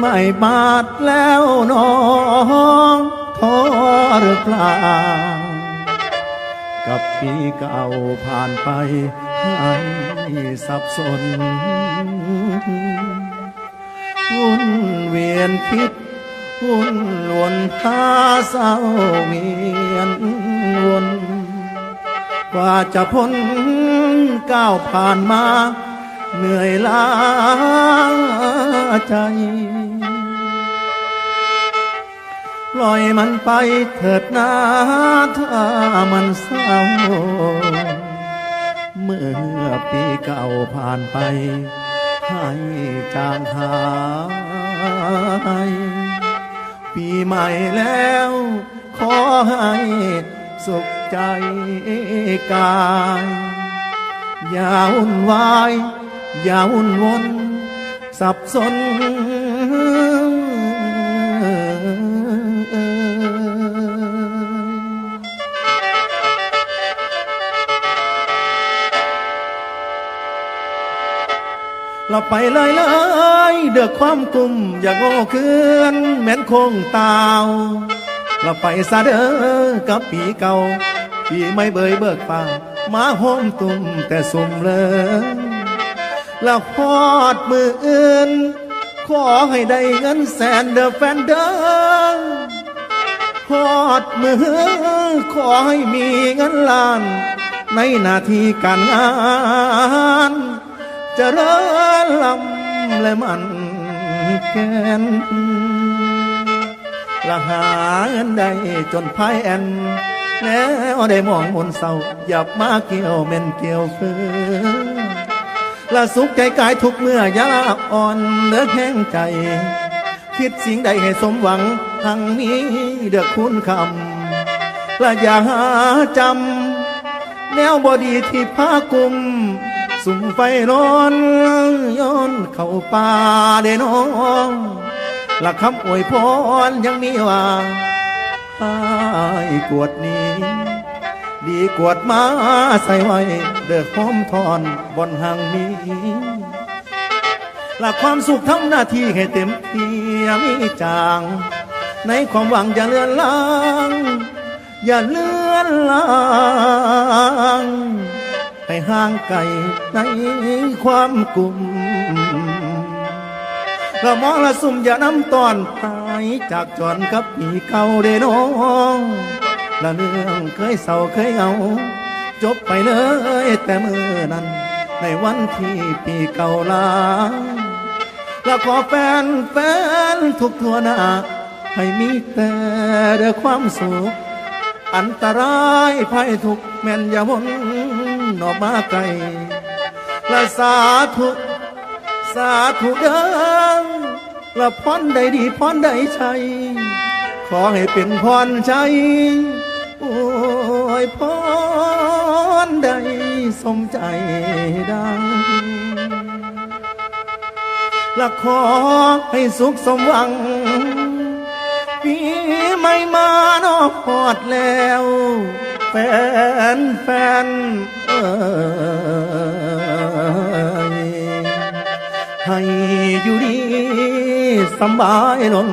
ไม่บาดแล้วน้องท้อหรือเปล่า กับปีเก่าผ่านไปให้สับสนวุ่นเวียนคิดวุ่นวนหาเศร้าเวียนวนกว่าจะพ้นก้าวผ่านมา เหนื่อยล้าใจ ล่อยมันไปเถิดนาถ้ามันเศร้า เมื่อปีเก่าผ่านไป ให้จางหาย ปีใหม่แล้ว ขอให้สุขใจกาย อย่าวุ่นวาย อย่าวุ่นวน สับสน เราไปเลยเลยเดือกความกลุ่มอยากโง่คืนแม่นคงตาวเราไปซะเด้อกับปีเก่าปีไม่เบยเบิกป่ามาโฮมตุ่มแต่สุ่มเลยแล้วพอดมืออื่น ขอให้ได้เงินแสนเด้อแฟนเด้อพอดมือขอให้มีเงินล้าน ในหน้าที่การงาน เจริญลำและมันแกนละหาเงินได้จนพายแอนแล้วได้มองมนเศร้าหยับมาเกี่ยวเม่นเกี่ยวเฟือละสุขใจกายทุกเมื่อยาอ่อนเลือแห้งใจ คิดสิ่งใดให้สมหวังทางนี้เดือคุณคำละอย่าหาจำแนวบอดีที่พากุม สุ่มไฟร้อนย้อนเข้าป่าเดน้องหลักคำอวยพรยังมีว่าให้กวดนี้ ดีกวดมาใส่ไว้ เดือหอมทอนบนหางนี้หลักความสุขทำหน้าที่ให้เต็มที่ย่ามีจาง ในความหวังอย่าเลือนลาง อย่าเลื่อนลาง ให้ห่างไกลในความกลุ่มเรามองละสุ่มอย่าน้ำตอนหายจากจอนกับปีเก่าเดน้องละเรื่องเคยเศร้าเคยเหงาจบไปเลยแต่เมื่อนั้น ในวันที่ปีเก่าลาแล้วขอแฟนแฟนทุกทัวหน้าให้มีแต่เรื่องความสุขอันตรายภัยทุกแม่นอย่าวน ออกมาไกลและสาธุสาธุเดิงและพรใดดีพรใดชัย ขอให้เป็นพรชัย โอ้ยพรใดสมใจดังและขอให้สุขสมหวังปีไม่มานอกพอดแล้ว แฟนแฟนเอยให้อยู่ดีสบายลง